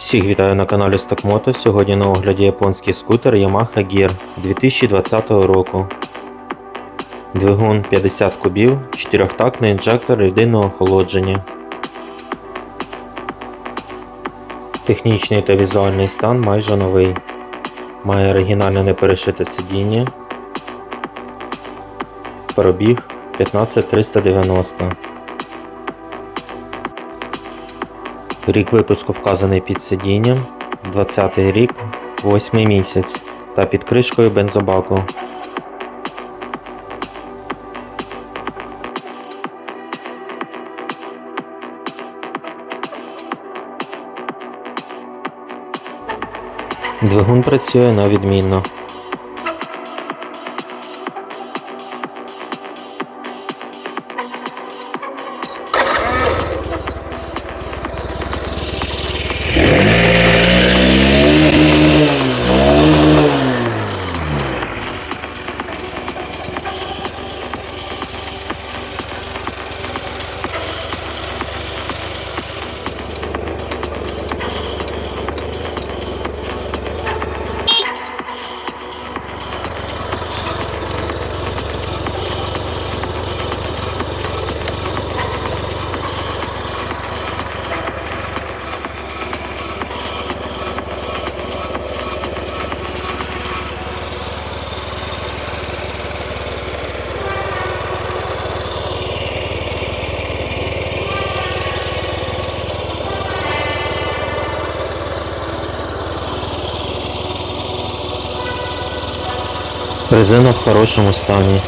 Всіх вітаю на каналі Stockmoto. Сьогодні на огляді японський скутер Yamaha Gear 2020 року. Двигун 50 кубів, 4-тактний інжектор єдиного охолодження. Технічний та візуальний стан майже новий. Має оригінальне неперешите сидіння. Пробіг 15390. Рік випуску вказаний під сидінням, 20 рік, 8 місяць та під кришкою бензобаку. Двигун працює на відмінно. Резина в хорошому стані.